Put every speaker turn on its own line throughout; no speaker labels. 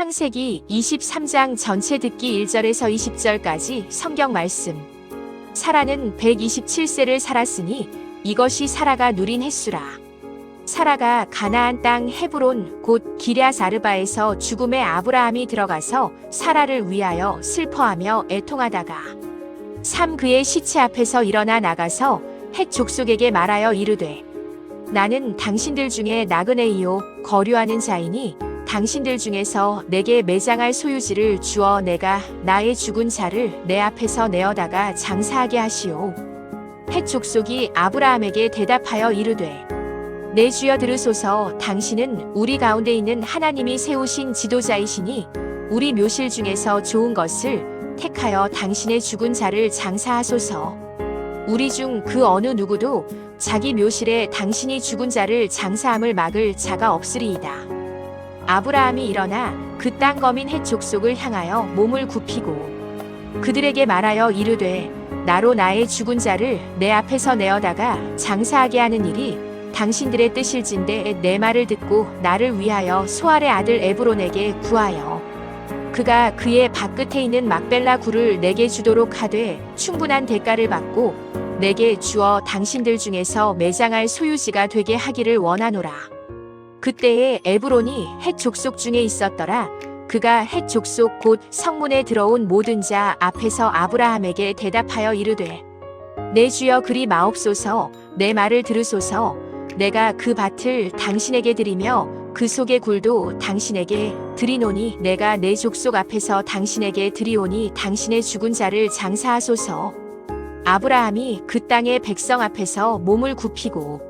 창세기 23장 전체 듣기 1절에서 20절까지 성경 말씀. 사라는 127세를 살았으니 이것이 사라가 누린 횟수라. 사라가 가나안 땅 헤브론 곧 기랴사르바에서 죽음의 아브라함이 들어가서 사라를 위하여 슬퍼하며 애통하다가 삼 그의 시체 앞에서 일어나 나가서 헷 족속에게 말하여 이르되 나는 당신들 중에 나그네이요 거류하는 자이니 당신들 중에서 내게 매장할 소유지를 주어 내가 나의 죽은 자를 내 앞에서 내어다가 장사하게 하시오. 헷 족속이 아브라함에게 대답하여 이르되 내 주여 들으소서 당신은 우리 가운데 있는 하나님이 세우신 지도자이시니 우리 묘실 중에서 좋은 것을 택하여 당신의 죽은 자를 장사하소서. 우리 중 그 어느 누구도 자기 묘실에 당신이 죽은 자를 장사함을 막을 자가 없으리이다. 아브라함이 일어나 그 땅 거민 헷 족속을 향하여 몸을 굽히고 그들에게 말하여 이르되 나로 나의 죽은 자를 내 앞에서 내어다가 장사하게 하는 일이 당신들의 뜻일진데 내 말을 듣고 나를 위하여 소알의 아들 에브론에게 구하여 그가 그의 밖끝에 있는 막벨라 굴을 내게 주도록 하되 충분한 대가를 받고 내게 주어 당신들 중에서 매장할 소유지가 되게 하기를 원하노라. 그때에 에브론이 헷 족속 중에 있었더라. 그가 헷 족속 곧 성문에 들어온 모든 자 앞에서 아브라함에게 대답하여 이르되 내 주여 그리 마옵소서 내 말을 들으소서 내가 그 밭을 당신에게 드리며 그 속의 굴도 당신에게 드리노니 내가 내 족속 앞에서 당신에게 드리오니 당신의 죽은 자를 장사하소서 아브라함이 그 땅의 백성 앞에서 몸을 굽히고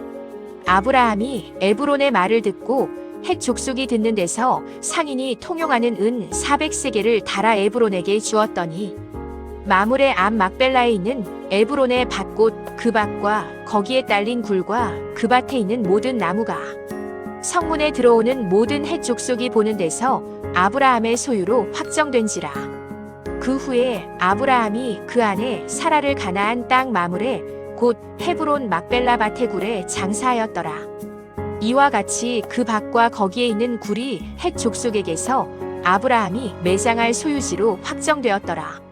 아브라함이 에브론의 말을 듣고 헷 족속이 듣는 데서 상인이 통용하는 은 400세겔을 달아 에브론에게 주었더니 마물의 암 막벨라에 있는 에브론의 밭꽃 그 밭과 거기에 딸린 굴과 그 밭에 있는 모든 나무가 성문에 들어오는 모든 헷 족속이 보는 데서 아브라함의 소유로 확정된지라. 그 후에 아브라함이 그 안에 사라를 가나안 땅 마물에 곧 헤브론 막벨라 밭의 굴에 장사하였더라. 이와 같이 그 밭과 거기에 있는 굴이 헷 족속에게서 아브라함이 매장할 소유지로 확정되었더라.